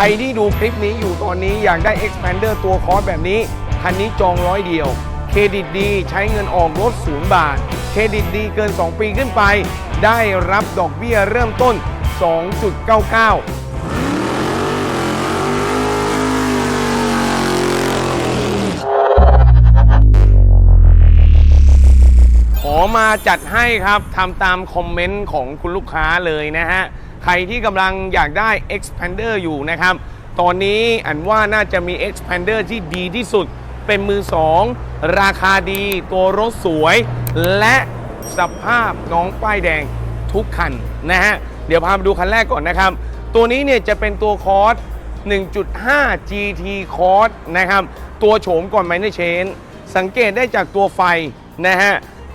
ใครที่ดูคลิปนี้อยู่ตอนนี้อยากได้ Expander ตัวคอร์สแบบนี้ คันนี้จองร้อยเดียว เครดิตดีใช้เงินออกรถศูนย์บาท เครดิตดีเกิน 2 ปีขึ้นไป ได้รับดอกเบี้ยเริ่มต้น 2.99ขอมาจัดให้ครับทำตามคอมเมนต์ของคุณลูกค้าเลยนะฮะ ใครที่กำลังอยากได้ Expander อยู่นะครับ ตอนนี้อันว่าน่าจะมี Expander ที่ดีที่สุด เป็นมือ2ราคาดี ตัวรถสวย และสภาพน้องป้ายแดงทุกคันนะฮะ เดี๋ยวพาไปดูคันแรกก่อนนะครับ ตัวนี้เนี่ยจะเป็นตัวคอร์ส1.5 GT คอร์สนะครับ ตัวโฉมก่อนไมเนเชน สังเกตได้จากตัวไฟนะฮะ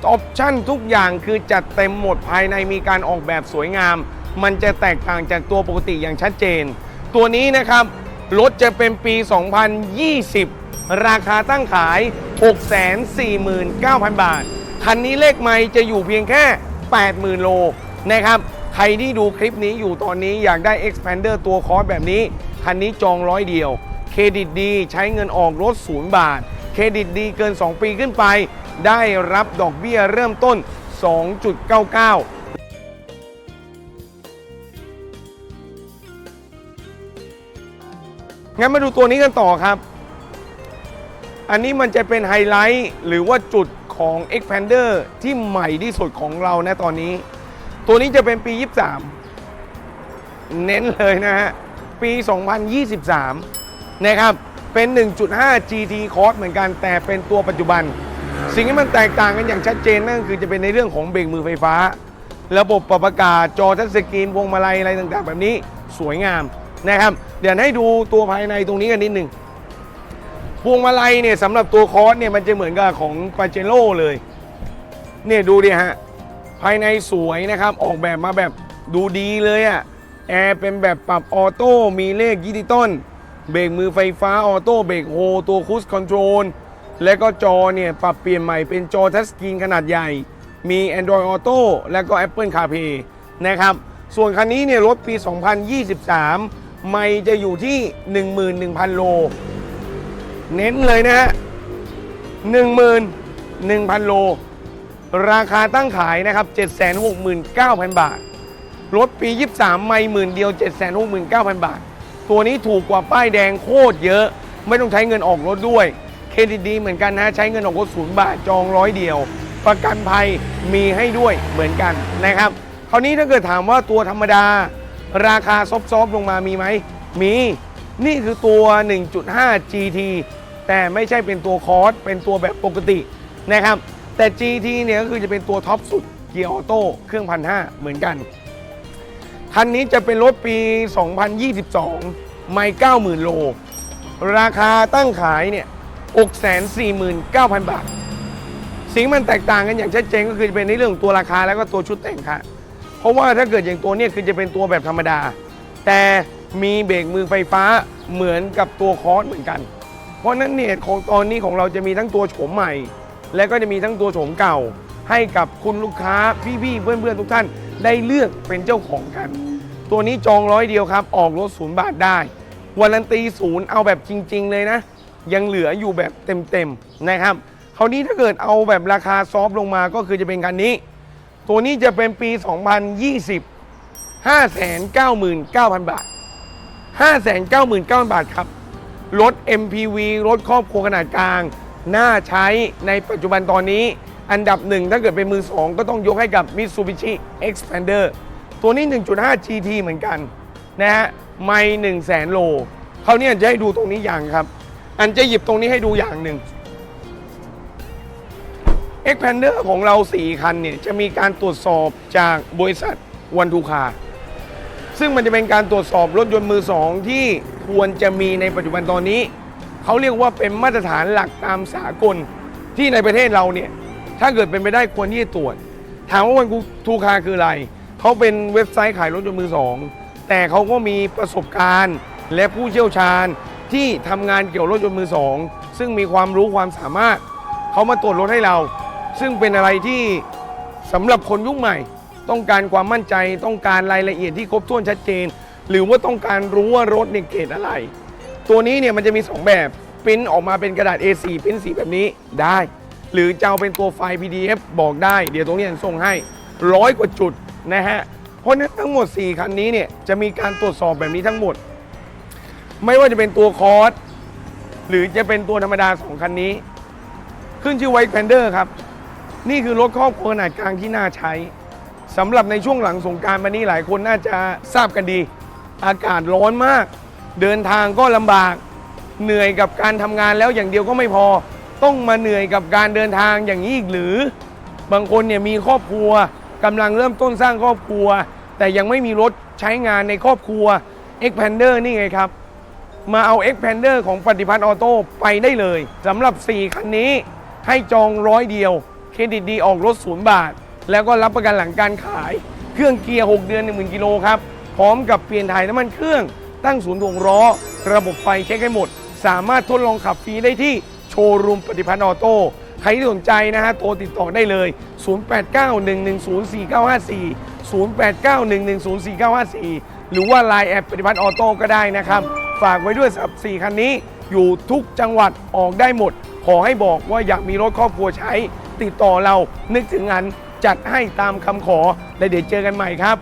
ออปชั่นทุกอย่างคือจัดเต็มหมดภายในมีการออกแบบสวยงาม มันจะแตกต่างจากตัวปกติอย่างชัดเจน ตัวนี้นะครับรถจะเป็นปี 2020 ราคาตั้งขาย 649,000 บาท คันนี้เลขไม่จะอยู่เพียงแค่ 80,000 โลนะครับ ใครที่ดูคลิปนี้อยู่ตอนนี้อยากได้ Expander ตัวคอร์สแบบนี้ คันนี้จองร้อยเดียว เครดิตดีใช้เงินออกรถศูนย์บาท เครดิตดีเกิน 2 ปีขึ้นไป ได้รับดอกเบี้ยเริ่มต้น 2.99 งั้นมาดูตัวนี้กันต่อครับ อันนี้มันจะเป็นไฮไลท์หรือว่าจุดของ Expander ที่ใหม่ที่สุดของเรานะตอนนี้ ตัวนี้จะเป็นปี 23 เน้นเลยนะฮะ ปี 2023 นะครับ เป็น 1.5 GT Cross เหมือนกัน แต่เป็นตัวปัจจุบัน สิ่งที่มันแตกต่างกันอย่างชัดเจนนั่นก็คือจะเป็นในเรื่องของเบรกมือไฟฟ้า ระบบปรับอากาศจอทัชสกรีนพวงมาลัยอะไรต่างๆ แบบนี้สวยงาม นะครับ เดี๋ยวให้ดูตัวภายในตรงนี้กันนิดนึงพวงมาลัยเนี่ยสำหรับตัวคอร์สเนี่ยมันจะเหมือนกับของปาเจโร่เลยเนี่ยดูดิฮะภายในสวยนะครับ ออกแบบมาแบบดูดีเลยอะแอร์เป็นแบบปรับออโต้มีเลขยี่ดิตอลเบรกมือไฟฟ้าออโต้เบรกโฮตัวคูสคอนโทรลและก็จอเนี่ยปรับเปลี่ยนใหม่เป็นจอทัชสกรีนขนาดใหญ่ มี Android Auto และก็ Apple CarPlay นะครับ ส่วนคันนี้เนี่ยรถปี 2023 ไม่จะอยู่ที่ 11,000 โล เน้นเลยนะฮะ 11,000 โล ราคาตั้งขายนะครับ 769,000 บาท รถปี 23 ไม่หมื่นเดียว 769,000 บาท ตัวนี้ถูกกว่าป้ายแดงโคตรเยอะ ไม่ต้องใช้เงินออกรถด้วย เครดิตดีเหมือนกันนะใช้เงินออกรถศูนย์บาทจองร้อยเดียว ประกันภัยมีให้ด้วยเหมือนกันนะครับ คราวนี้ถ้าเกิดถามว่าตัวธรรมดา ราคาซอฟๆลงมามีไหม มี นี่คือตัว 1.5 GT แต่ไม่ใช่เป็นตัวคอร์สเป็นตัวแบบปกตินะครับ แต่ GT เนี่ยก็คือจะเป็นตัวท็อปสุดเกียร์ออโต้เครื่องพันห้าเหมือนกัน คันนี้จะเป็นรถปี 2022 ไม่90,000 โล ราคาตั้งขายเนี่ย 649,000 บาท สิ่งมันแตกต่างกันอย่างชัดเจนก็คือจะเป็นในเรื่องของตัวราคาแล้วก็ตัวชุดแต่งค่ะ เพราะว่าถ้าเกิดอย่างตัวเนี้คือจะเป็นตัวแบบธรรมดา แต่มีเบรกมือไฟฟ้าเหมือนกับตัวคอร์สเหมือนกัน เพราะฉะนั้นเนี่ยของตอนนี้ของเราจะมีทั้งตัวโฉมใหม่ และก็จะมีทั้งตัวโฉมเก่า ให้กับคุณลูกค้าพี่ๆเพื่อนๆทุกท่านได้เลือกเป็นเจ้าของกัน ตัวนี้จองร้อยเดียวครับ ออกรถศูนย์บาทได้วารันตีศูนย์เอาแบบจริง ๆ เลยนะ ยังเหลืออยู่แบบเต็มๆนะครับคราวนี้ถ้าเกิดเอาแบบราคาซอฟต์ลงมาก็คือจะเป็นคันนี้ ตัวนี้จะเป็นปี 2020 599,000 บาท 599,000 บาทครับ รถ MPV รถครอบครัวขนาดกลาง น่าใช้ในปัจจุบันตอนนี้ อันดับหนึ่งถ้าเกิดเป็นมือสองก็ต้องยกให้กับ Mitsubishi Expander ตัวนี้ 1.5 GT เหมือนกัน นะฮะ ไม่1 0 0 0 0แสนโลคราวนี้อันจะให้ดูตรงนี้อย่างครับ อันจะหยิบตรงนี้ให้ดูอย่างหนึ่ง Expander ของเรา 4 คันเนี่ยจะมีการตรวจสอบจากบริษัทวันทูคาซึ่งมันจะเป็นการตรวจสอบรถยนต์มือสองที่ควรจะมีในปัจจุบันตอนนี้ เขาเรียกว่าเป็นมาตรฐานหลักตามสากลที่ในประเทศเราเนี่ยถ้าเกิดเป็นไปได้ควรที่จะตรวจ ถามว่าวันทูคาคืออะไร เขาเป็นเว็บไซต์ขายรถยนต์มือสองแต่เขาก็มีประสบการณ์ และผู้เชี่ยวชาญที่ทำงานเกี่ยวกับรถยนต์มือสองซึ่งมีความรู้ความสามารถ เขามาตรวจรถให้เรา ซึ่งเป็นอะไรที่สำหรับคนยุคใหม่ ต้องการความมั่นใจต้องการรายละเอียดที่ครบถ้วนชัดเจน หรือว่าต้องการรู้ว่ารถเนี่ยเกรดอะไร ตัวนี้เนี่ยมันจะมี 2 แบบปริ้นออกมาเป็นกระดาษ A4 ปริ้นสีแบบนี้ได้ หรือจะเอาเป็นตัวไฟล์ PDF บอกได้ เดี๋ยวตรงนี้จะส่งให้ร้อยกว่าจุดนะฮะเพราะฉะนั้นทั้งหมด 4 คันนี้เนี่ยจะมีการตรวจสอบแบบนี้ทั้งหมด ไม่ว่าจะเป็นตัวคอร์สหรือจะเป็นตัวธรรมดาสองคันนี้ ขึ้นชื่อไวท์แพนเดอร์ครับ นี่คือรถครอบครัวขนาดกลางที่น่าใช้สำหรับในช่วงหลังสงกรารมานี้หลายคนน่าจะทราบกันดี อากาศร้อนมาก เดินทางก็ลำบาก เหนื่อยกับการทำงานแล้วอย่างเดียวก็ไม่พอ ต้องมาเหนื่อยกับการเดินทางอย่างนี้อีกหรือ บางคนเนี่ยมีครอบครัวกำลังเริ่มต้นสร้างครอบครัว แต่ยังไม่มีรถใช้งานในครอบครัว Xpander นี่ไงครับ มาเอา Xpander ของปฏิพัฒน์ออโต้ไปได้เลยสำหรับ 4 คันนี้ให้จองร้อยเดียว เครดิตดีออกรถศูนย์บาท แล้วก็รับประกันหลังการขาย เครื่องเกียร์ 6 เดือน 10,000 กิโลครับ พร้อมกับเปลี่ยนถ่ายน้ำมันเครื่องตั้งศูนย์ถ่วงล้อ ระบบไฟเช็คให้หมด สามารถทดลองขับฟรีได้ที่โชว์รูมปฏิพัฒน์ออโต้ใครที่สนใจนะฮะโทรติดต่อได้เลย 0891104954 0891104954 หรือว่า Line แอปปฏิพัฒน์ออโต้ก็ได้นะครับ ฝากไว้ด้วยสำหรับ4คันนี้อยู่ทุกจังหวัดออกได้หมด ขอให้บอกว่าอยากมีรถครอบครัวใช้ ติดต่อเรานึกถึงอันจัดให้ตามคำขอ และเดี๋ยวเจอกันใหม่ครับ